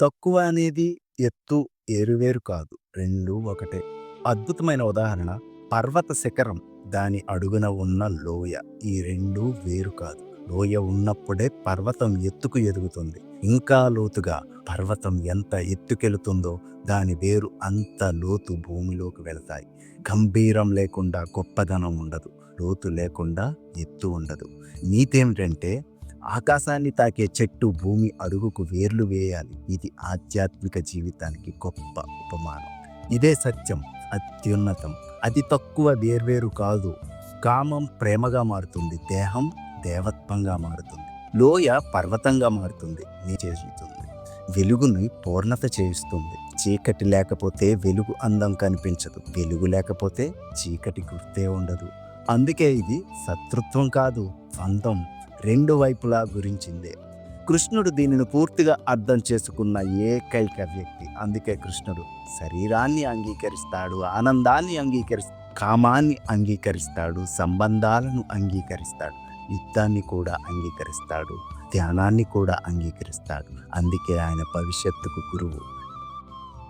తక్కువ అనేది ఎత్తు ఏరువేరు కాదు. రెండు ఒకటే. అద్భుతమైన ఉదాహరణ. పర్వత శిఖరం దాని అడుగున ఉన్న లోయ. ఈ రెండు వేరు కాదు. లోయ ఉన్నప్పుడే పర్వతం ఎత్తుకు ఎదుగుతుంది. ఇంకా లోతుగా పర్వతం ఎంత ఎత్తుకెళుతుందో దాని వేరు అంత లోతు భూమిలోకి వెళతాయి. గంభీరం లేకుండా గొప్పదనం ఉండదు. లోతు లేకుండా ఎత్తు ఉండదు. నీతేమిటంటే ఆకాశాన్ని తాకే చెట్టు భూమి అడుగుకు వేర్లు వేయాలి. ఇది ఆధ్యాత్మిక జీవితానికి గొప్ప ఉపమానం. ఇదే సత్యం అత్యున్నతం. అతి తక్కువ వేర్వేరు కాదు. కామం ప్రేమగా మారుతుంది. దేహం దేవత్వంగా మారుతుంది. లోయ పర్వతంగా మారుతుంది. నీ చేస్తుంది వెలుగుని పూర్ణత చేయిస్తుంది. చీకటి లేకపోతే వెలుగు అందం కనిపించదు. వెలుగు లేకపోతే చీకటి గుర్తే ఉండదు. అందుకే ఇది శత్రుత్వం కాదు అందం. రెండు వైపులా గురించిందే. కృష్ణుడు దీనిని పూర్తిగా అర్థం చేసుకున్న ఏకైక వ్యక్తి. అందుకే కృష్ణుడు శరీరాన్ని అంగీకరిస్తాడు ఆనందాన్ని అంగీకరిస్తాడు కామాన్ని అంగీకరిస్తాడు సంబంధాలను అంగీకరిస్తాడు యుద్ధాన్ని కూడా అంగీకరిస్తాడు ధ్యానాన్ని కూడా అంగీకరిస్తాడు. అందుకే ఆయన భవిష్యత్తుకు గురువు.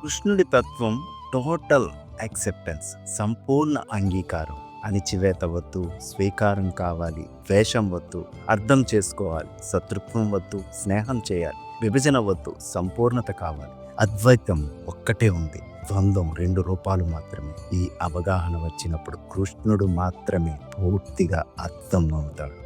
కృష్ణుడి తత్వం టోటల్ యాక్సెప్టెన్స్ సంపూర్ణ అంగీకారం. అణిచివేత వద్దు స్వీకారం కావాలి ద్వేషం వద్దు అర్థం చేసుకోవాలి శత్రుత్వం వద్దు స్నేహం చేయాలి విభజన వద్దు సంపూర్ణత కావాలి. అద్వైతం ఒక్కటే ఉంది. ద్వంద్వం రెండు రూపాలు మాత్రమే. ఈ అవగాహన వచ్చినప్పుడు కృష్ణుడు మాత్రమే పూర్తిగా అర్థం అవుతాడు.